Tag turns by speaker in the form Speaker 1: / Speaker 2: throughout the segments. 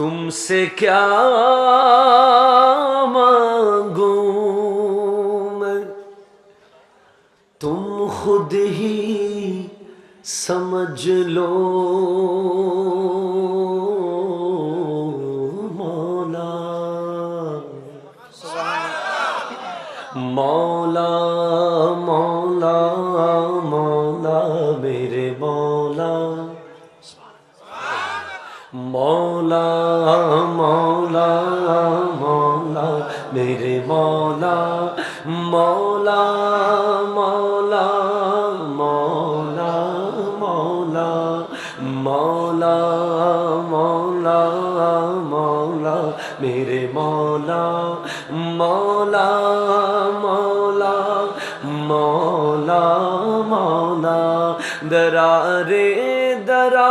Speaker 1: تم سے کیا مانگوں میں؟ تم خود ہی سمجھ لو مولا۔ مولا مولا مولا میرے مولا۔ মৌলা মৌলা মৌলা মেরে মৌলা মৌলা মৌলা মৌলা মৌলা মৌলা মৌলা মৌলা মেরে মৌলা মৌলা মৌলা মৌলা মৌলা দরারে দরা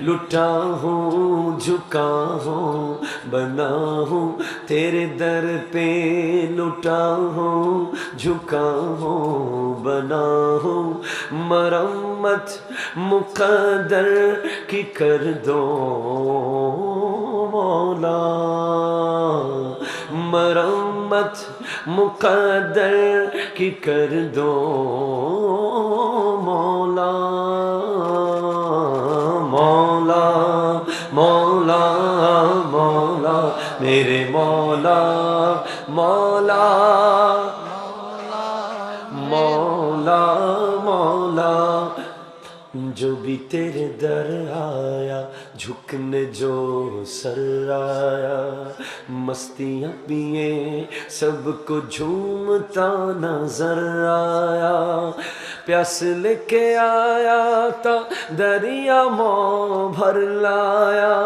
Speaker 1: لٹا ہوں جھکا ہوں بنا ہوں تیرے در پہ لٹا ہوں جھکا ہوں بنا ہوں مرمت مقدر کی کر دو مولا۔ مرمت مقدر کی کر دو مولا، میرے مولا مولا مولا مولا۔ جو بھی تیرے در آیا، جھکنے جو سر آیا، مستیاں پیے سب کو جھومتا نظر آیا۔ پیاس لے کے آیا تا دریا مو بھر لایا۔